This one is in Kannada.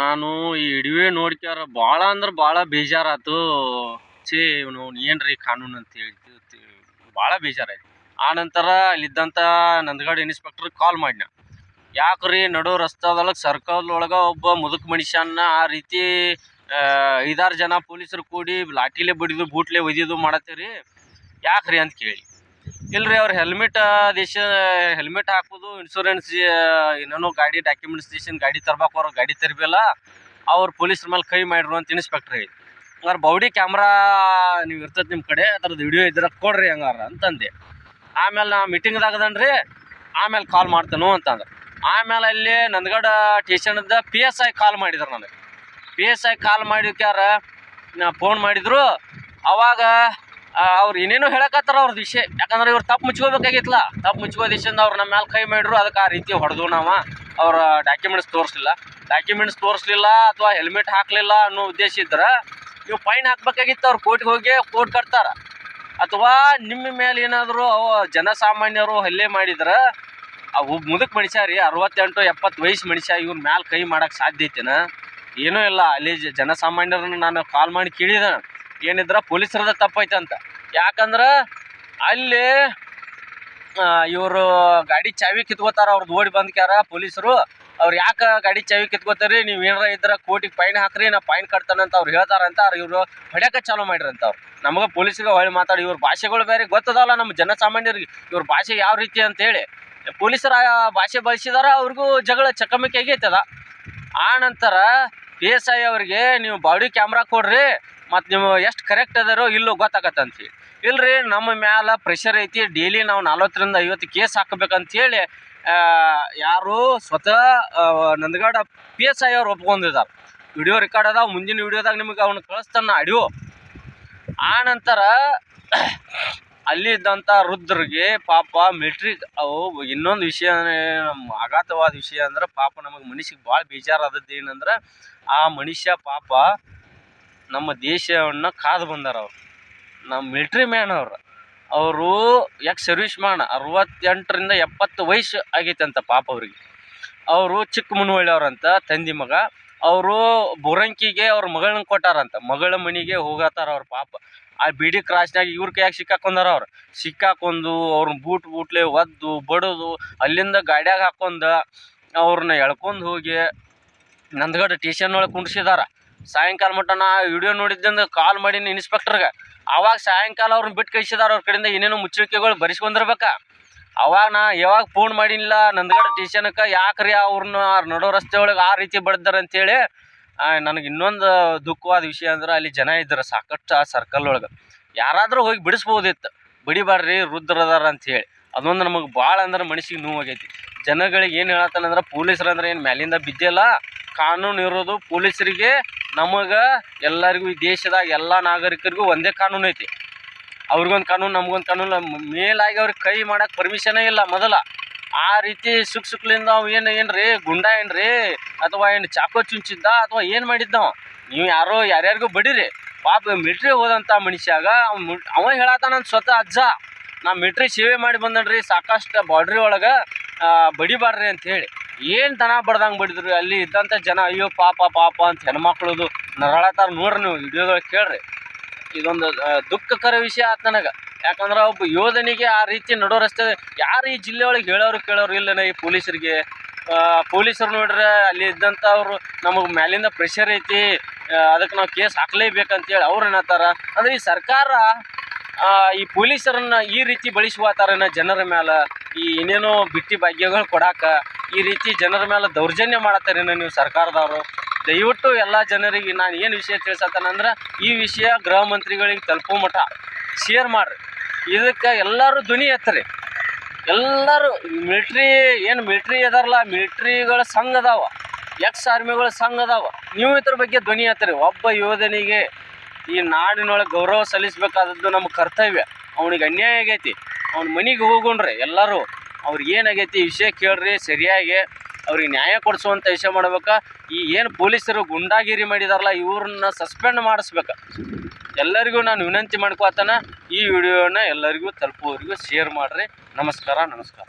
ನಾನು ಈ ವಿಡಿಯೋ ನೋಡ್ಕ್ಯಾರ ಭಾಳ ಅಂದ್ರೆ ಭಾಳ ಬೇಜಾರಾತು. ಛೇ, ಇವನು ಏನ್ರಿ ಕಾನೂನು ಅಂತ ಹೇಳಿ ಭಾಳ ಬೇಜಾರಾಯ್ತು. ಆ ನಂತರ ಅಲ್ಲಿದ್ದಂಥ ನಂದಗಡ ಇನ್ಸ್ಪೆಕ್ಟರ್ ಕಾಲ್ ಮಾಡ್ನ. ಯಾಕ್ರಿ ನಡು ರಸ್ತಾದೊಳಗೆ ಸರ್ಕಲ್ ಒಳಗೆ ಒಬ್ಬ ಮುದುಕ ಮನುಷ್ಯನ ಆ ರೀತಿ ಐದಾರು ಜನ ಪೊಲೀಸರು ಕೂಡಿ ಲಾಠಿಲೆ ಬಡಿದು ಬೂಟ್ಲೆ ಒಯ್ದಿದ್ದು ಮಾಡತ್ತೀರಿ? ಯಾಕ್ರಿ ಅಂತ ಕೇಳಿ. ಇಲ್ರಿ, ಅವ್ರ ಹೆಲ್ಮೆಟ್ ದೇಶ ಹೆಲ್ಮೆಟ್ ಹಾಕೋದು ಇನ್ಶೂರೆನ್ಸ್ ಏನೇನೋ ಗಾಡಿ ಡಾಕ್ಯುಮೆಂಟ್ಸ್ ದೇಶನ್ ಗಾಡಿ ತರ್ಬೇಕು ಅವ್ರ ಗಾಡಿ ತರಬೇಲ್ಲ ಅವ್ರು ಪೊಲೀಸ್ರ ಮೇಲೆ ಕೈ ಮಾಡಿರು ಅಂತ ಇನ್ಸ್ಪೆಕ್ಟ್ರ್. ಹೇಳಿ ಹಂಗಾರೆ ಬೌಡಿ ಕ್ಯಾಮ್ರಾ ನೀವು ಇರ್ತದೆ ನಿಮ್ಮ ಕಡೆ ಅದ್ರದ್ದು ವಿಡಿಯೋ ಇದ್ರೆ ಕೊಡ್ರಿ ಹಂಗಾರ ಅಂತಂದೆ. ಆಮೇಲೆ ನಾ ಮೀಟಿಂಗ್ದಾಗದನ್ರಿ ಆಮೇಲೆ ಕಾಲ್ ಮಾಡ್ತೇನು ಅಂತಂದ್ರೆ ಆಮೇಲೆ ಅಲ್ಲಿ ನಂದಗಡ ಟೇಷನ್ದ ಪಿ ಎಸ್ ಐ ಕಾಲ್ ಮಾಡಿದ್ರು ನನಗೆ. ಪಿ ಎಸ್ ಐ ಕಾಲ್ ಮಾಡಿದ್ಯಾರ ನಾ ಫೋನ್ ಮಾಡಿದ್ರು. ಅವಾಗ ಅವ್ರು ಏನೇನೋ ಹೇಳಕತ್ತಾರ ಅವ್ರ ವಿಷಯ. ಯಾಕಂದ್ರೆ ಇವ್ರು ತಪ್ಪು ಮುಚ್ಕೋಬೇಕಾಗಿತ್ತಲ್ಲ. ತಪ್ಪು ಮುಚ್ಕೋ ದಿಶೆಯಿಂದ ಅವ್ರು ನಮ್ಮ ಮೇಲೆ ಕೈ ಮಾಡಿದ್ರು, ಅದಕ್ಕೆ ಆ ರೀತಿ ಹೊಡೆದು ನಾವು. ಅವ್ರ ಡಾಕ್ಯುಮೆಂಟ್ಸ್ ತೋರಿಸ್ಲಿಲ್ಲ. ಡಾಕ್ಯುಮೆಂಟ್ಸ್ ತೋರಿಸ್ಲಿಲ್ಲ ಅಥವಾ ಹೆಲ್ಮೆಟ್ ಹಾಕಲಿಲ್ಲ ಅನ್ನೋ ಉದ್ದೇಶ ಇದ್ರೆ, ನೀವು ಫೈನ್ ಹಾಕ್ಬೇಕಾಗಿತ್ತು, ಅವ್ರು ಕೋರ್ಟ್ಗೆ ಹೋಗಿ ಕೋರ್ಟ್ ಕಟ್ತಾರೆ. ಅಥವಾ ನಿಮ್ಮ ಮೇಲೆ ಏನಾದರೂ ಜನಸಾಮಾನ್ಯರು ಹಲ್ಲೆ ಮಾಡಿದ್ರೆ ಅವು ಮುದುಕ್ ಮನುಷ್ಯ ರೀ, ಅರವತ್ತೆಂಟು, ಎಪ್ಪತ್ತು ವಯಸ್ಸು ಮನುಷ್ಯ ಇವ್ರ ಮ್ಯಾಲೆ ಕೈ ಮಾಡಕ್ಕೆ ಸಾಧ್ಯ ಐತೆನಾ? ಏನೂ ಇಲ್ಲ, ಅಲ್ಲಿ ಜನಸಾಮಾನ್ಯರನ್ನ ನಾನು ಕಾಲ್ ಮಾಡಿ ಕೇಳಿದೆ ಏನಿದ್ರೆ ಪೊಲೀಸರದ ತಪ್ಪೈತೆ ಅಂತ ಯಾಕಂದ್ರೆ ಅಲ್ಲಿ ಇವರು ಗಾಡಿ ಚಾವಿ ಕಿತ್ಕೋತಾರ ಅವ್ರದ್ದು ಓಡಿ ಬಂದ್ಕ್ಯಾರ ಪೊಲೀಸರು. ಅವ್ರು ಯಾಕೆ ಗಾಡಿ ಚಾವಿ ಕಿತ್ಕೋತಾರಿ? ನೀವು ಏನಾರ ಇದ್ರೆ ಕೋಟಿಗೆ ಫೈನ್ ಹಾಕ್ರಿ, ನಾ ಫೈನ್ ಕಟ್ತಾನಂತ ಅವ್ರು ಹೇಳ್ತಾರಂತ, ಅವ್ರು ಇವರು ಹೊಡ್ಯಾಕ ಚಾಲೂ ಮಾಡಿರಂತ ಅವ್ರು. ನಮಗೆ ಪೊಲೀಸಿಗೆ ಹೊಳ್ಳಿ ಮಾತಾಡಿ, ಇವ್ರ ಭಾಷೆಗಳು ಬೇರೆ ಗೊತ್ತದಲ್ಲ ನಮ್ಮ ಜನಸಾಮಾನ್ಯರಿಗೆ, ಇವ್ರ ಭಾಷೆ ಯಾವ ರೀತಿ ಅಂತೇಳಿ. ಪೊಲೀಸರ ಭಾಷೆ ಬಳಸಿದಾರ, ಅವ್ರಿಗೂ ಜಗಳ ಚಕಮಕಿ ಆಗೈತದ. ಆ ನಂತರ ಪಿ ಎಸ್ ಐ ಅವ್ರಿಗೆ, ನೀವು ಬಾಡಿ ಕ್ಯಾಮ್ರಾ ಕೊಡ್ರಿ ಮತ್ತು ನೀವು ಎಷ್ಟು ಕರೆಕ್ಟ್ ಅದಾರೋ ಇಲ್ಲೋ ಗೊತ್ತಾಗತ್ತಂತ. ಇಲ್ರಿ ನಮ್ಮ ಮ್ಯಾಲ ಪ್ರೆಷರ್ ಐತಿ ಡೈಲಿ ನಾವು ನಲ್ವತ್ತರಿಂದ ಐವತ್ತು ಕೇಸ್ ಹಾಕಬೇಕಂತೇಳಿ ಯಾರು ಸ್ವತಃ ನಂದಗಾಡ ಪಿ ಎಸ್ ಐ ಅವ್ರು ಒಪ್ಕೊಂಡಿದ್ದಾರೆ ವಿಡಿಯೋ ರೆಕಾರ್ಡ್ ಅದಾವ, ಮುಂದಿನ ವಿಡಿಯೋದಾಗ ನಿಮಗೆ ಅವನು ಕಳಿಸ್ತಾನ ಆಡಿಯೋ ಆ ನಂತರ ಅಲ್ಲಿ ಇದ್ದಂಥ ವೃದ್ಧರಿಗೆ ಪಾಪ ಮೆಟ್ರಿಕ್ ಅವು ಇನ್ನೊಂದು ವಿಷಯ ಆಘಾತವಾದ ವಿಷಯ ಅಂದ್ರೆ ಪಾಪ ನಮಗೆ ಮನುಷ್ಯಗೆ ಭಾಳ ಬೇಜಾರಾದದ್ದು ಏನಂದ್ರೆ, ಆ ಮನುಷ್ಯ ಪಾಪ ನಮ್ಮ ದೇಶವನ್ನು ಕಾದು ಬಂದಾರ ಅವರು. ನಮ್ಮ ಮಿಲ್ಟ್ರಿ ಮ್ಯಾನ್ ಅವ್ರು. ಅವರು ಯಾಕೆ ಸರ್ವಿಸ್ ಮಾಡ ಅರವತ್ತೆಂಟರಿಂದ ಎಪ್ಪತ್ತು ವಯಸ್ಸು ಆಗೈತೆ ಅಂತ ಪಾಪ ಅವ್ರಿಗೆ. ಅವರು ಚಿಕ್ಕ ಮುನ್ವಳ್ಳಿಯವ್ರಂತ, ತಂದೆ ಮಗ. ಅವರು ಬುರಂಕಿಗೆ ಅವ್ರ ಮಗಳನ್ನ ಕೊಟ್ಟಾರಂತ. ಮಗಳ ಮನೆಗೆ ಹೋಗತ್ತಾರ ಅವ್ರ ಪಾಪ. ಆ ಬಿಡಿ ಕ್ರಾಸ್ನಾಗ ಇವ್ರ ಕೈಯಾಗ ಸಿಕ್ಕಾಕೊಂಡಾರ ಅವ್ರು. ಸಿಕ್ಕಾಕೊಂಡು ಅವ್ರನ್ನ ಬೂಟ್ ಬೂಟ್ಲೆ ಒದ್ದು, ಬಡದು, ಅಲ್ಲಿಂದ ಗಾಡ್ಯಾಗ ಹಾಕೊಂಡು ಅವ್ರನ್ನ ಎಳ್ಕೊಂಡು ಹೋಗಿ ನಂದಗಡ ಟೇಷನ್ ಒಳಗೆ ಕುಂಡ್ಸಿದಾರ. ಸಾಯಂಕಾಲ ಮಟ್ಟ ನಾ ವಿಡಿಯೋ ನೋಡಿದ್ದಂದು ಕಾಲ್ ಮಾಡೀನಿ ಇನ್ಸ್ಪೆಕ್ಟರ್ಗೆ ಅವಾಗ ಸಾಯಂಕಾಲ ಅವ್ರನ್ನ ಬಿಟ್ಟು ಕಳಿಸಿದಾರ ಅವ್ರ ಕಡೆಯಿಂದ ಏನೇನೋ ಮುಚ್ಚಳಿಕೆಗಳು ಬರೆಸ್ಕೊಂಡಿರ್ಬೇಕಾ ಅವಾಗ ನಾ ಯಾವಾಗ ಫೋನ್ ಮಾಡಿಲ್ಲ ನಂದಗಡ ಸ್ಟೇಷನ್ಗೆ ಯಾಕ್ರಿ ಅವ್ರನ್ನ ನಡೋ ರಸ್ತೆ ಒಳಗೆ ಆ ರೀತಿ ಬಡ್ದಾರ ಅಂತೇಳಿ ನನಗೆ ಇನ್ನೊಂದು ದುಃಖವಾದ ವಿಷಯ ಅಂದ್ರೆ ಅಲ್ಲಿ ಜನ ಇದ್ದಾರೆ ಸಾಕಷ್ಟು ಆ ಸರ್ಕಲ್ ಒಳಗೆ. ಯಾರಾದರೂ ಹೋಗಿ ಬಿಡಿಸ್ಬೋದಿತ್ತು. ಬಿಡಿಬಾರ್ರಿ ರುದ್ರದಾರ ಅಂತೇಳಿ. ಅದೊಂದು ನಮಗೆ ಭಾಳ ಅಂದ್ರೆ ಮನಸ್ಸಿಗೆ ನೋವಾಗೈತಿ. ಜನಗಳಿಗೆ ಏನು ಹೇಳತ್ತಾನಂದ್ರೆ ಪೊಲೀಸರು ಅಂದ್ರೆ ಏನು ಮ್ಯಾಲಿಂದ ಬಿದ್ದಿಲ್ಲ. ಕಾನೂನು ಇರೋದು ಪೊಲೀಸರಿಗೆ, ನಮಗೆ ಎಲ್ಲರಿಗೂ, ಈ ದೇಶದಾಗ ಎಲ್ಲ ನಾಗರಿಕರಿಗೂ ಒಂದೇ ಕಾನೂನು ಐತಿ. ಅವ್ರಿಗೊಂದು ಕಾನೂನು, ನಮ್ಗೊಂದು ಕಾನೂನು ಮೇಲಾಗಿ ಅವ್ರಿಗೆ ಕೈ ಮಾಡಕ್ಕೆ ಪರ್ಮಿಷನೇ ಇಲ್ಲ ಮೊದಲ. ಆ ರೀತಿ ಸುಖ ಸುಖಲಿಂದ ಅವು ಏನು, ಏನ್ರಿ, ಗುಂಡ ಏನ್ರಿ, ಅಥವಾ ಏನು ಚಾಕೋ ಚುಂಚಿದ್ದ, ಅಥವಾ ಏನು ಮಾಡಿದ್ದವ ನೀವು ಯಾರೋ, ಯಾರ್ಯಾರಿಗೂ ಬಡೀರಿ. ಪಾಪ ಮಿಲ್ಟ್ರಿ ಹೋದಂಥ ಮನುಷ್ಯಾಗ ಅವ ಮುಲ್- ಅವ ಹೇಳತ್ತಾನ ಸ್ವತಃ ಅಜ್ಜ, ನಾ ಮಿಲ್ಟ್ರಿ ಸೇವೆ ಮಾಡಿ ಬಂದನ್ರಿ, ಸಾಕಷ್ಟು ಬಾಡ್ರಿ ಒಳಗೆ ಬಡಿಬಾರ್ರಿ ಅಂತ ಹೇಳಿ. ಏನು ದನ ಬಡ್ದಂಗೆ ಬಡಿದ್ರು, ಅಲ್ಲಿ ಇದ್ದಂಥ ಜನ, ಅಯ್ಯೋ ಪಾಪ ಪಾಪ ಅಂತ ಹೆಣ್ಮಕ್ಳದು ನರಳತ್ತಾರ ನೋಡ್ರಿ ನೀವು ವಿಡಿಯೋದೊಳಗೆ ಕೇಳ್ರಿ. ಇದೊಂದು ದುಃಖಕರ ವಿಷಯ ಆತು ನನಗೆ. ಯಾಕಂದ್ರೆ ಒಬ್ಬ ಯೋಧನಿಗೆ ಆ ರೀತಿ ನಡೋ ರಸ್ತೆ ಯಾರು ಈ ಜಿಲ್ಲೆ ಒಳಗೆ ಹೇಳೋರು ಕೇಳೋರು ಇಲ್ಲನ ಈ ಪೊಲೀಸರಿಗೆ? ಪೊಲೀಸರು ನೋಡ್ರೆ ಅಲ್ಲಿ ಇದ್ದಂಥವ್ರು ನಮಗೆ ಮ್ಯಾಲಿಂದ ಪ್ರೆಷರ್ ಐತಿ ಅದಕ್ಕೆ ನಾವು ಕೇಸ್ ಹಾಕ್ಲೇಬೇಕಂತೇಳಿ ಅವ್ರು ಏನತ್ತಾರ ಅಂದ್ರೆ ಈ ಸರ್ಕಾರ ಈ ಪೊಲೀಸರನ್ನ ಈ ರೀತಿ ಬಳಸುವತ್ತಾರನ ಜನರ ಮೇಲೆ ಈ ಏನೇನೋ ಬಿಟ್ಟಿ ಭಾಗ್ಯಗಳು ಕೊಡಾಕ? ಈ ರೀತಿ ಜನರ ಮೇಲೆ ದೌರ್ಜನ್ಯ ಮಾಡತ್ತಾರೇನೋ ನೀವು ಸರ್ಕಾರದವರು? ದಯವಿಟ್ಟು ಎಲ್ಲ ಜನರಿಗೆ ನಾನು ಏನು ವಿಷಯ ತಿಳಿಸತ್ತೇನಂದ್ರೆ ಈ ವಿಷಯ ಗೃಹ ಮಂತ್ರಿಗಳಿಗೆ ತಲುಪೋ ಮಠ. ಶೇರ್ ಮಾಡಿರಿ. ಇದಕ್ಕೆ ಎಲ್ಲರೂ ಧ್ವನಿ ಎತ್ತರಿ. ಎಲ್ಲರೂ ಮಿಲ್ಟ್ರಿ ಏನು ಮಿಲ್ಟ್ರಿ ಅದಾರಲ್ಲ ಮಿಲ್ಟ್ರಿಗಳ ಸಂಘ ಅದಾವ. ಎಕ್ಸ್ ಆರ್ಮಿಗಳ ಸಂಘ ಅದಾವ. ನೀವು ಇದ್ರ ಬಗ್ಗೆ ಧ್ವನಿ ಎತ್ತರಿ. ಒಬ್ಬ ಯೋಧನಿಗೆ ಈ ನಾಡಿನೊಳಗೆ ಗೌರವ ಸಲ್ಲಿಸಬೇಕಾದದ್ದು ನಮ್ಮ ಕರ್ತವ್ಯ. ಅವನಿಗೆ ಅನ್ಯಾಯ ಆಗೈತಿ. ಅವ್ನ ಮನೆಗೆ ಹೋಗೋಣ್ರಿ ಎಲ್ಲರೂ ಅವ್ರಿಗೆ ಏನಾಗೈತಿ ವಿಷಯ ಕೇಳ್ರಿ, ಸರಿಯಾಗಿ ಅವ್ರಿಗೆ ನ್ಯಾಯ ಕೊಡಿಸುವಂಥ ವಿಷಯ ಮಾಡ್ಬೇಕಾ. ಈ ಏನು ಪೊಲೀಸರು ಗುಂಡಾಗಿರಿ ಮಾಡಿದಾರಲ್ಲ, ಇವ್ರನ್ನ ಸಸ್ಪೆಂಡ್ ಮಾಡಿಸ್ಬೇಕು. ಎಲ್ಲರಿಗೂ ನಾನು ವಿನಂತಿ ಮಾಡ್ಕೋತಾನ ಈ ವಿಡಿಯೋನ ಎಲ್ಲರಿಗೂ ತಲುಪುವವರಿಗೂ ಶೇರ್ ಮಾಡಿರಿ. ನಮಸ್ಕಾರ ನಮಸ್ಕಾರ.